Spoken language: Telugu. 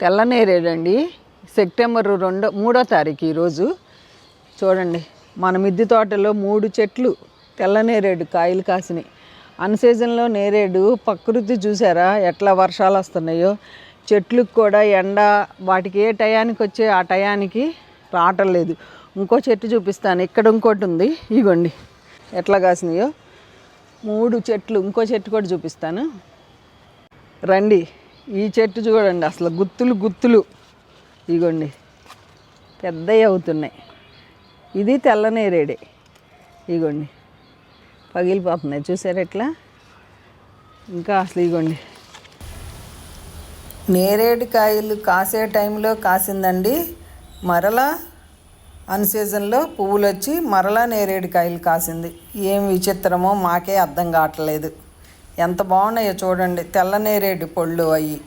తెల్లనేరేడండి. సెప్టెంబర్ రెండో మూడో తారీఖు ఈరోజు చూడండి మన మిద్దె తోటలో మూడు చెట్లు తెల్లనేరేడు కాయలు కాసినాయి. అన్ సీజన్లో నేరేడు ప్రకృతి చూసారా ఎట్లా వర్షాలు వస్తున్నాయో. చెట్లకు కూడా ఎండ వాటికి ఏ టయానికి వచ్చే ఆ టయానికి రావటం లేదు. ఇంకో చెట్టు చూపిస్తాను ఇక్కడ ఇంకోటి ఉంది. ఇగోండి ఎట్లా కాసినాయో. మూడు చెట్లు ఇంకో చెట్టు కూడా చూపిస్తాను. రండి. ఈ చెట్టు చూడండి అసలు గుత్తులు గుత్తులు. ఇగోండి పెద్దవి అవుతున్నాయి. ఇది తెల్లనేరేడే ఇగోండి పగిలిపోతున్నాయి. చూసారు ఎట్లా? ఇంకా అసలు ఇగోండి. నేరేడు కాయలు కాసే టైంలో కాసిందండి. మరలా అన్ సీజన్లో పువ్వులు వచ్చి మరలా నేరేడు కాయలు కాసింది. ఏం విచిత్రమో మాకే అర్థం కావట్లేదు. ఎంత బాగున్నాయో చూడండి. తెల్ల నేరేడు పళ్ళు అయ్యి.